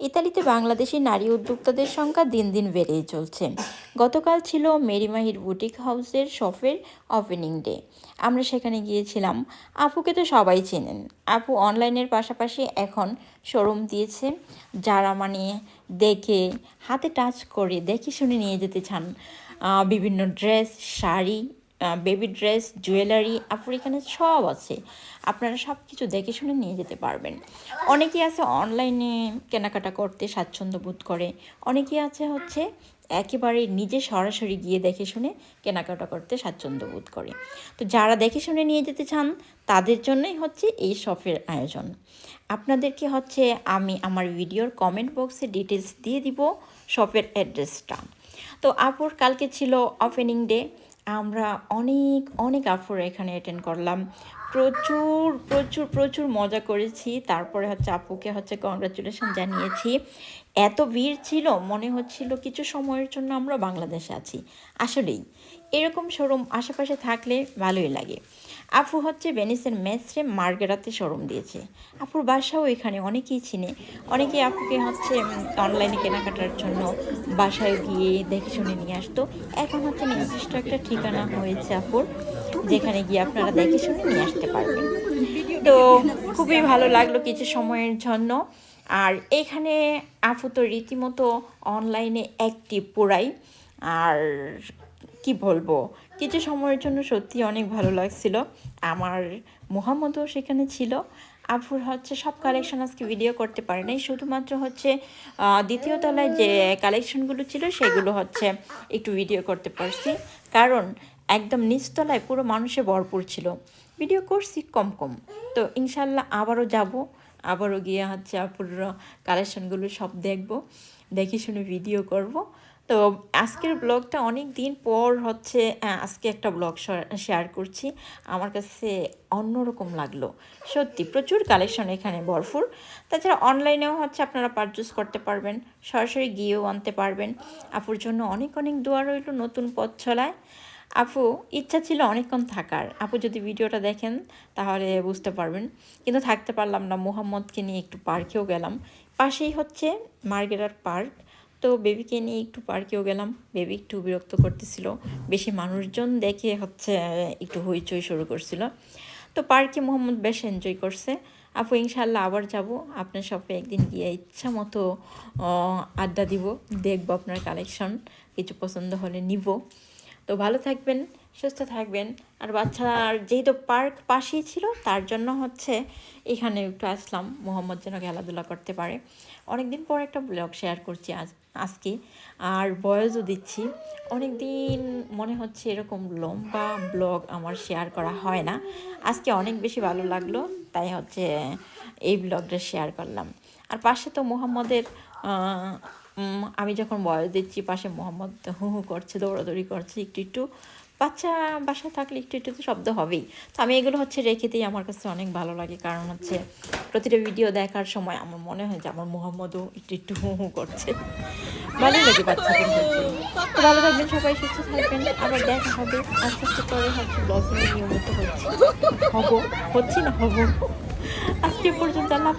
ইতালিতে বাংলাদেশি নারী উদ্যোক্তাদের সংখ্যা দিন দিন বেড়েই চলছে। গতকাল ছিল মেরিমাহির বুটিক হাউসের শপের ওপেনিং ডে। আমরা সেখানে গিয়েছিলাম। আপুকে তো সবাই চেনেন। আপু অনলাইনের পাশাপাশি এখন শোরুম দিয়েছে। যারা মানে দেখে, হাতে টাচ করে দেখে শুনে নিয়ে যেতে চান বিভিন্ন dress, sari baby dress jewellery আপুর এখানে সব আছে। আপনারা সব কিছু দেখে শুনে নিয়ে যেতে পারবেন। অনেকেই আছে অনলাইনে কেনাকাটা করতে স্বাচ্ছন্দ্য বোধ করে। অনেকেই আছে হচ্ছে একেবারে নিজে সরাসরি গিয়ে দেখে শুনে কেনাকাটা করতে স্বাচ্ছন্দ্য বোধ করে। তো যারা দেখে শুনে নিয়ে যেতে চান, তাদের জন্যই হচ্ছে এই শপের আয়োজন। আপনাদেরকে হচ্ছে আমি আমার ভিডিওর কমেন্ট বক্সে ডিটেলস দিয়ে দিব শপের অ্যাড্রেসটা তো আপুর কালকে ছিল ওপেনিং ডে আমরা অনেক অনেক আফর এখানে অ্যাটেন্ড করলাম। প্রচুর প্রচুর প্রচুর মজা করেছি। তারপরে হচ্ছে আপুকে হচ্ছে কংগ্রাচুলেশন জানিয়েছি। এত ভিড় ছিল, মনে হচ্ছিল কিছু সময়ের জন্য আমরা বাংলাদেশে আছি। আসলেই, এরকম শোরুম আশেপাশে থাকলে ভালোই লাগে। আপু হচ্ছে ভেনিসের মেসরে মার্গেরাতে শোরুম দিয়েছে। আপুর বাসাও এখানে, অনেকেই চিনে। অনেকেই আপুকে হচ্ছে অনলাইনে কেনাকাটার জন্য বাসায় গিয়ে দেখে শুনে নিয়ে আসতো। এখন হচ্ছে নির্দিষ্ট একটা ঠিকানা হয়েছে আপুর। যেখানে গিয়ে আপনারা দেখে শুনে নিয়ে আসতে পারবেন। তো খুবই ভালো লাগল কিছু সময়ের জন্য। আর এখানে আপু তো রীতিমতো অনলাইনে অ্যাক্টিভ পুরাই। আর কি বলব, কিছু সময়ের জন্য সত্যি অনেক ভালো লাগছিল। আমার মোহাম্মদও সেখানে ছিল। আফুর হচ্ছে সব কালেকশন আজকে ভিডিও করতে পারে নাই। শুধুমাত্র হচ্ছে দ্বিতীয় তলায় যে কালেকশনগুলো ছিল, সেগুলো হচ্ছে একটু ভিডিও করতে পারছি। কারণ একদম নিচতলায় পুরো মানুষে ভরপুর ছিল। ভিডিও করছি কম কম। তো ইনশাল্লাহ আবারও যাব। আবারও গিয়ে হচ্ছে আপুর কালেকশনগুলো সব দেখব। দেখে শুনে ভিডিও করব। তো আজকের ব্লগটা অনেক দিন পর হচ্ছে আজকে একটা ব্লগ শেয়ার করছি। আমার কাছে অন্যরকম লাগল। সত্যি প্রচুর কালেকশন এখানে ভরপুর। তাছাড়া অনলাইনেও হচ্ছে আপনারা পারচেস করতে পারবেন। সরাসরি গিয়েও আনতে পারবেন। আপুর জন্য অনেক অনেক দোয়া রইল নতুন পথ চলায়। আপু, ইচ্ছা ছিল অনেকক্ষণ থাকার। আপু যদি ভিডিওটা দেখেন, তাহলে বুঝতে পারবেন। কিন্তু থাকতে পারলাম না, মোহাম্মদকে নিয়ে একটু পার্কেও গেলাম। পাশেই হচ্ছে মার্গেরার পার্ক। তো বেবিকে নিয়ে একটু পার্কেও গেলাম। বেবি একটু বিরক্ত করতেছিল। বেশি মানুষজন দেখে হচ্ছে একটু হইচই শুরু করছিল। তো পার্কে মোহাম্মদ বেশ এনজয় করছে। আপু ইনশাল্লাহ আবার যাব। আপনার শপে একদিন গিয়ে ইচ্ছা মতো আড্ডা দিব। দেখব আপনার কালেকশন কিছু পছন্দ হলে নিব। তো ভালো থাকবেন, সুস্থ থাকবেন। আর বাচ্চার যেহেতু পার্ক পাশেই ছিল, তার জন্য হচ্ছে এখানে একটু আসলাম। মোহাম্মদ যেন খেলাধুলা করতে পারে। অনেক দিন পর একটা ব্লগ শেয়ার করছি আজ, আজকে। আর বয়সও দিচ্ছি। অনেক দিন মনে হচ্ছে এরকম লম্বা ব্লগ আমার শেয়ার করা হয় না। আজকে অনেক বেশি ভালো লাগল, তাই হচ্ছে এই ব্লগটা শেয়ার করলাম। আর পাশে তো মোহাম্মদের আমি যখন বয়স দিচ্ছি পাশে মোহাম্মদ হু হু করছে, দৌড়াদৌড়ি করছে, একটু একটু, বাচ্চা বাসায় থাকলে একটু একটু তো শব্দ হবেই। তো আমি এগুলো হচ্ছে রেখে দিই, আমার কাছে অনেক ভালো লাগে। কারণ হচ্ছে প্রতিটা ভিডিও দেখার সময় আমার মনে হয় যে আমার মোহাম্মদও একটু একটু হু হু করছে। ভালোই লাগে বাচ্চাদের মধ্যে তো ভালো থাকবেন সবাই, সুস্থ থাকবেন। আবার দেখা হবে। আস্তে আস্তে করে হচ্ছে ব্লগিং নিয়মিত হচ্ছে। হব, হচ্ছি না হব। আজকে পর্যন্ত আল্লাহ